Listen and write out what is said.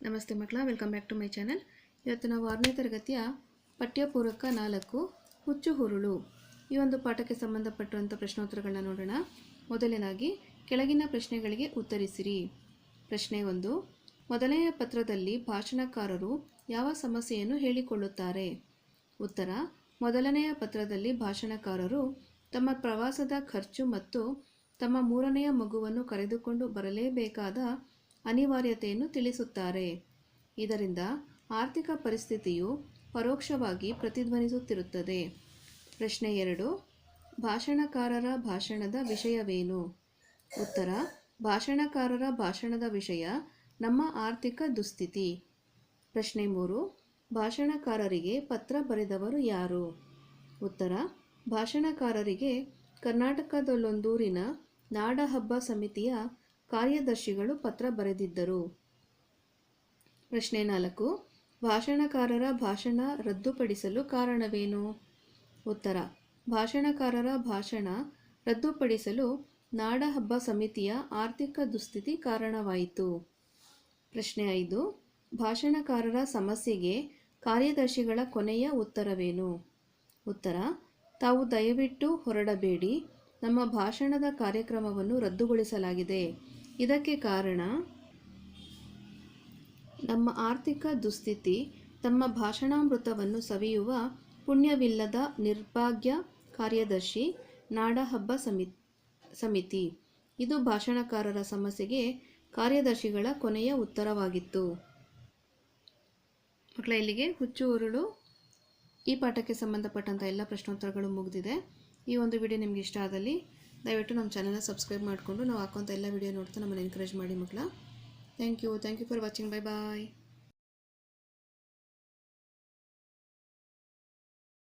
ನಮಸ್ತೆ ಮಕ್ಕಳ welcome back to my channel ಇವತ್ತು ನಾವು ಆರನೇ ತರಗತಿಯ ಪಠ್ಯಪೂರ್ವಕ ನಾಲ್ಕು ಹುಚ್ಚು ಹುರುಳು ಈ ಒಂದು ಪಾಠಕ್ಕೆ ಸಂಬಂಧಪಟ್ಟಂಥ ಪ್ರಶ್ನೋತ್ತರಗಳನ್ನ ನೋಡೋಣ. ಮೊದಲನೇದಾಗಿ, ಕೆಳಗಿನ ಪ್ರಶ್ನೆಗಳಿಗೆ ಉತ್ತರಿಸಿರಿ. ಪ್ರಶ್ನೆ ಒಂದು, ಮೊದಲನೆಯ ಪತ್ರದಲ್ಲಿ ಭಾಷಣಕಾರರು ಯಾವ ಸಮಸ್ಯೆಯನ್ನು ಹೇಳಿಕೊಳ್ಳುತ್ತಾರೆ? ಉತ್ತರ, ಮೊದಲನೆಯ ಪತ್ರದಲ್ಲಿ ಭಾಷಣಕಾರರು ತಮ್ಮ ಪ್ರವಾಸದ ಖರ್ಚು ಮತ್ತು ತಮ್ಮ ಮೂರನೆಯ ಮಗುವನ್ನು ಕರೆದುಕೊಂಡು ಬರಲೇಬೇಕಾದ ಅನಿವಾರ್ಯತೆಯನ್ನು ತಿಳಿಸುತ್ತಾರೆ. ಇದರಿಂದ ಆರ್ಥಿಕ ಪರಿಸ್ಥಿತಿಯು ಪರೋಕ್ಷವಾಗಿ ಪ್ರತಿಧ್ವನಿಸುತ್ತಿರುತ್ತದೆ. ಪ್ರಶ್ನೆ ಎರಡು, ಭಾಷಣಕಾರರ ಭಾಷಣದ ವಿಷಯವೇನು? ಉತ್ತರ, ಭಾಷಣಕಾರರ ಭಾಷಣದ ವಿಷಯ ನಮ್ಮ ಆರ್ಥಿಕ ದುಸ್ಥಿತಿ. ಪ್ರಶ್ನೆ ಮೂರು, ಭಾಷಣಕಾರರಿಗೆ ಪತ್ರ ಬರೆದವರು ಯಾರು? ಉತ್ತರ, ಭಾಷಣಕಾರರಿಗೆ ಕರ್ನಾಟಕದಲ್ಲೊಂದೂರಿನ ನಾಡಹಬ್ಬ ಸಮಿತಿಯ ಕಾರ್ಯದರ್ಶಿಗಳು ಪತ್ರ ಬರೆದಿದ್ದರು. ಪ್ರಶ್ನೆ ನಾಲ್ಕು, ಭಾಷಣಕಾರರ ಭಾಷಣ ರದ್ದುಪಡಿಸಲು ಕಾರಣವೇನು? ಉತ್ತರ, ಭಾಷಣಕಾರರ ಭಾಷಣ ರದ್ದುಪಡಿಸಲು ನಾಡಹಬ್ಬ ಸಮಿತಿಯ ಆರ್ಥಿಕ ದುಸ್ಥಿತಿ ಕಾರಣವಾಯಿತು. ಪ್ರಶ್ನೆ ಐದು, ಭಾಷಣಕಾರರ ಸಮಸ್ಯೆಗೆ ಕಾರ್ಯದರ್ಶಿಗಳ ಕೊನೆಯ ಉತ್ತರವೇನು? ಉತ್ತರ, ತಾವು ದಯವಿಟ್ಟು ಹೊರಡಬೇಡಿ ನಮ್ಮ ಭಾಷಣದ ಕಾರ್ಯಕ್ರಮವನ್ನು ರದ್ದುಗೊಳಿಸಲಾಗಿದೆ. ಇದಕ್ಕೆ ಕಾರಣ ನಮ್ಮ ಆರ್ಥಿಕ ದುಸ್ಥಿತಿ, ತಮ್ಮ ಭಾಷಣಾಮೃತವನ್ನು ಸವಿಯುವ ಪುಣ್ಯವಿಲ್ಲದ ನಿರ್ಭಾಗ್ಯ ಕಾರ್ಯದರ್ಶಿ ನಾಡಹಬ್ಬ ಸಮಿ ಸಮಿತಿ ಇದು ಭಾಷಣಕಾರರ ಸಮಸ್ಯೆಗೆ ಕಾರ್ಯದರ್ಶಿಗಳ ಕೊನೆಯ ಉತ್ತರವಾಗಿತ್ತು. ಮಕ್ಕಳ, ಇಲ್ಲಿಗೆ ಹುಚ್ಚು, ಉರುಳು ಈ ಪಾಠಕ್ಕೆ ಸಂಬಂಧಪಟ್ಟಂಥ ಎಲ್ಲ ಪ್ರಶ್ನೋತ್ತರಗಳು ಮುಗಿದಿದೆ. ಈ ಒಂದು ವಿಡಿಯೋ ನಿಮ್ಗೆ ಇಷ್ಟ ಆದಲ್ಲಿ ದಯವಿಟ್ಟು ನಮ್ಮ ಚಾನಲ್ನ ಸಬ್ಸ್ಕ್ರೈಬ್ ಮಾಡಿಕೊಂಡು ನಾವು ಹಾಕೋಂಥ ಎಲ್ಲ ವಿಡಿಯೋ ನೋಡ್ತಾ ನಮ್ಮನ್ನು ಎನ್ಕರೇಜ್ ಮಾಡಿ ಮಕ್ಕಳ. Thank you thank you for watching bye bye